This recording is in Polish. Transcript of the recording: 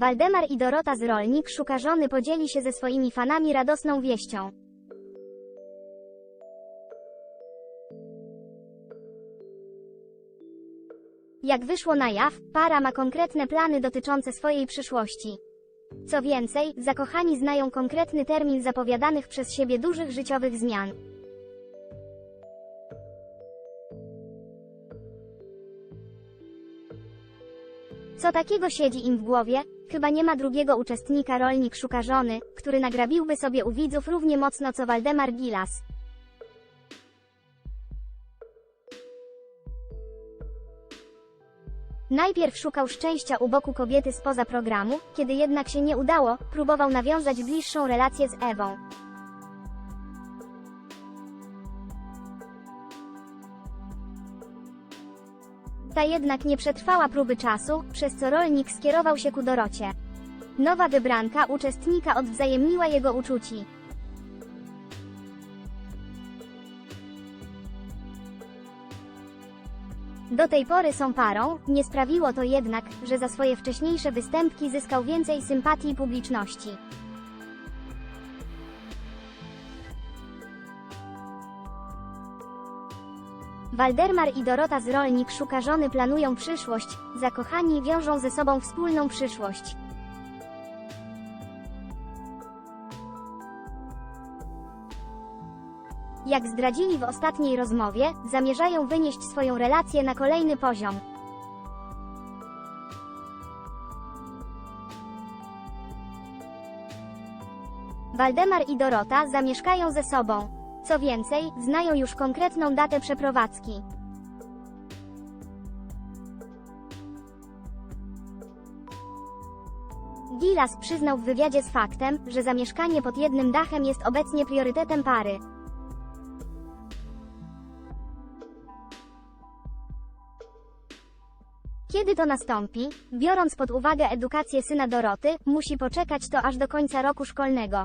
Waldemar i Dorota z Rolnik szuka żony podzieli się ze swoimi fanami radosną wieścią. Jak wyszło na jaw, para ma konkretne plany dotyczące swojej przyszłości. Co więcej, zakochani znają konkretny termin zapowiadanych przez siebie dużych życiowych zmian. Co takiego siedzi im w głowie? Chyba nie ma drugiego uczestnika rolnik szuka żony, który nagrabiłby sobie u widzów równie mocno co Waldemar Gilas. Najpierw szukał szczęścia u boku kobiety spoza programu, kiedy jednak się nie udało, próbował nawiązać bliższą relację z Ewą. Ta jednak nie przetrwała próby czasu, przez co rolnik skierował się ku Dorocie. Nowa wybranka uczestnika odwzajemniła jego uczuci. Do tej pory są parą, nie sprawiło to jednak, że za swoje wcześniejsze występki zyskał więcej sympatii publiczności. Waldemar i Dorota z Rolnik szuka żony planują przyszłość, zakochani wiążą ze sobą wspólną przyszłość. Jak zdradzili w ostatniej rozmowie, zamierzają wynieść swoją relację na kolejny poziom. Waldemar i Dorota zamieszkają ze sobą. Co więcej, znają już konkretną datę przeprowadzki. Gilas przyznał w wywiadzie z faktem, że zamieszkanie pod jednym dachem jest obecnie priorytetem pary. Kiedy to nastąpi? Biorąc pod uwagę edukację syna Doroty, musi poczekać to aż do końca roku szkolnego.